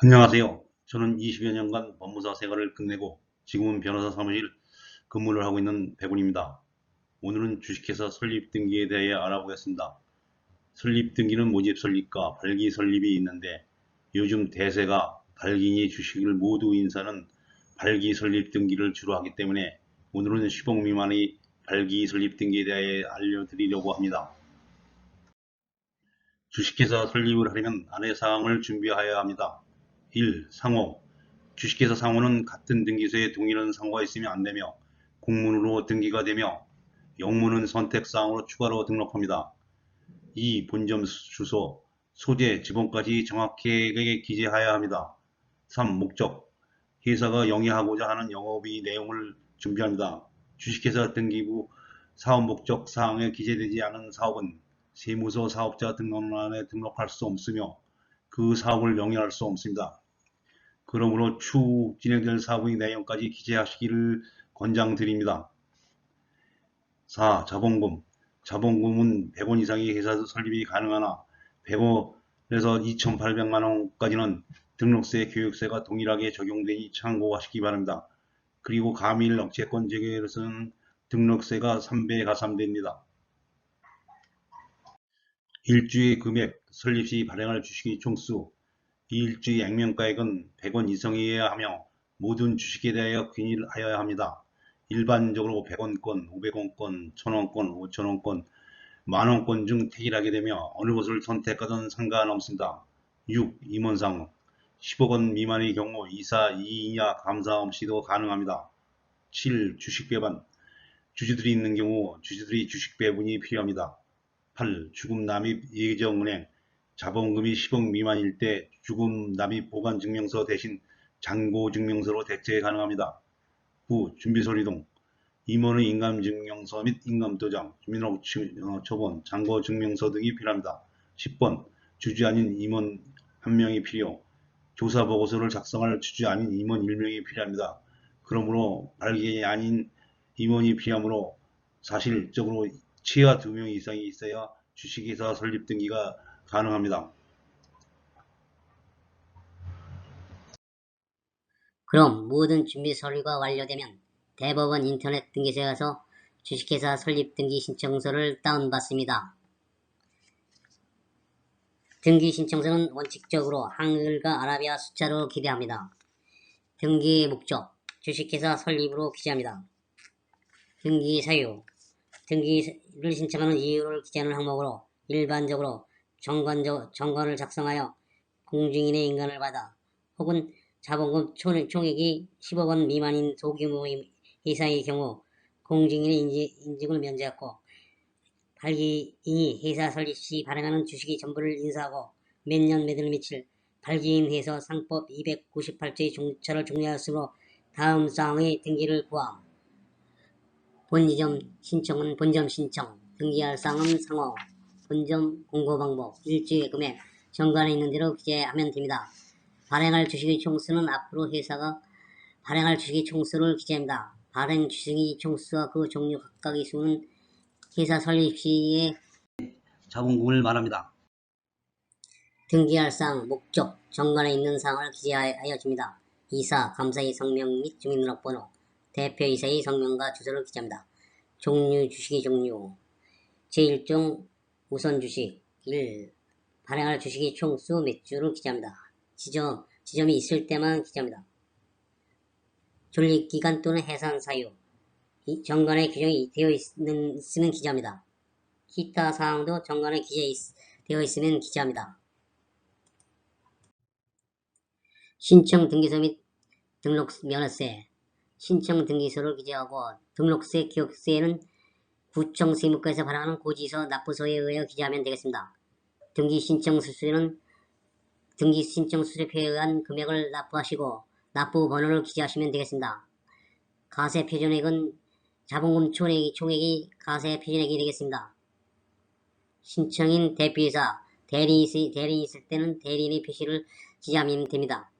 안녕하세요. 저는 20여 년간 법무사 생활을 끝내고 지금은 변호사 사무실 근무를 하고 있는 백운입니다. 오늘은 주식회사 설립 등기에 대해 알아보겠습니다. 설립 등기는 모집 설립과 발기 설립이 있는데 요즘 대세가 발기인이 주식을 모두 인사는 발기 설립 등기를 주로 하기 때문에 오늘은 10억 미만의 발기 설립 등기에 대해 알려드리려고 합니다. 주식회사 설립을 하려면 안의 사항을 준비하여야 합니다. 1. 상호 주식회사 상호는 같은 등기소에 동일한 상호가 있으면 안되며 공문으로 등기가 되며 영문은 선택사항으로 추가로 등록합니다. 2. 본점 주소 소재, 지번까지 정확하게 기재하여야 합니다. 3. 목적 회사가 영위하고자 하는 영업의 내용을 준비합니다. 주식회사 등기부 사업 목적 사항에 기재되지 않은 사업은 세무서 사업자 등록란에 등록할 수 없으며 그 사업을 영위할 수 없습니다. 그러므로 추후 진행될 사업의 내용까지 기재하시기를 권장드립니다. 4. 자본금 자본금은 100원 이상의 회사 설립이 가능하나 100원에서 2,800만 원까지는 등록세, 교육세가 동일하게 적용되니 참고하시기 바랍니다. 그리고 가밀 억제권 제외로서는 등록세가 3배 가산됩니다. 일주의 금액, 설립 시 발행할 주식의 총수, 이 일주의 액면가액은 100원 이상이어야 하며 모든 주식에 대하여 균일하여야 합니다. 일반적으로 100원권, 500원권, 1000원권, 5000원권, 만원권 중 택일하게 되며 어느 것을 선택하든 상관없습니다. 6. 임원상 10억원 미만의 경우 이사, 이인야 감사 없이도 가능합니다. 7. 주식 배반 주주들이 있는 경우 주주들이 주식 배분이 필요합니다. 8. 주금 납입 예정은행 자본금이 10억 미만일 때 주금 납입 보관증명서 대신 잔고증명서로 대체 가능합니다. 9. 준비서류동 임원의 인감증명서 및 인감도장, 주민등록 초본, 잔고증명서 등이 필요합니다. 10번 주주 아닌 임원 한 명이 필요 조사보고서를 작성할 주주 아닌 임원 1명이 필요합니다. 그러므로 발기인이 아닌 임원이 필요하므로 사실적으로 최하 2명 이상이 있어야 주식회사 설립 등기가 가능합니다. 그럼 모든 준비 서류가 완료되면 대법원 인터넷 등기소에 가서 주식회사 설립 등기 신청서를 다운받습니다. 등기 신청서는 원칙적으로 한글과 아라비아 숫자로 기재합니다. 등기의 목적, 주식회사 설립으로 기재합니다. 등기 사유, 등기를 신청하는 이유를 기재하는 항목으로 일반적으로 정관적, 정관을 작성하여 공증인의 인간을 받아 혹은 자본금 총액이 10억 원 미만인 소규모의 회사의 경우 공증인의 인지, 인증 을 면제하고 발기인이 회사 설립 시 발행하는 주식의 전부를 인사하고 몇 년 몇월 며칠 발기인 회사 상법 298조의 종처를 종료하였으므로 다음 사항의 등기를 구함. 본지점 신청은 본점 신청, 등기할 사항은 상호, 본점 공고 방법, 일주의 금액, 정관에 있는 대로 기재하면 됩니다. 발행할 주식의 총수는 앞으로 회사가 발행할 주식의 총수를 기재합니다. 발행 주식의 총수와 그 종류 각각의 수는 회사 설립 시에 자본금을 말합니다. 등기할 사항, 목적, 정관에 있는 사항을 기재하여 줍니다. 이사, 감사의 성명 및 주민등록번호, 대표이사의 성명과 주소를 기재합니다. 종류, 주식의 종류 제1종 우선 주식 1. 발행할 주식의 총수 몇 주를 기재합니다. 지점, 지점이 있을 때만 기재합니다. 존립기간 또는 해산 사유 정관에 규정이 되어 있는, 있으면 기재합니다. 기타 사항도 정관에 기재되어 있으면 기재합니다. 신청 등기소 및 등록 면허세 신청 등기소를 기재하고 등록세, 기록세는 구청 세무과에서 발행하는 고지서, 납부서에 의하여 기재하면 되겠습니다. 등기 신청 수수료는 등기 신청 수수료표에 의한 금액을 납부하시고 납부 번호를 기재하시면 되겠습니다. 가세 표준액은 자본금 총액이, 총액이 가세 표준액이 되겠습니다. 신청인 대표이사, 대리인이, 대리인이 있을 때는 대리인의 표시를 기재하면 됩니다.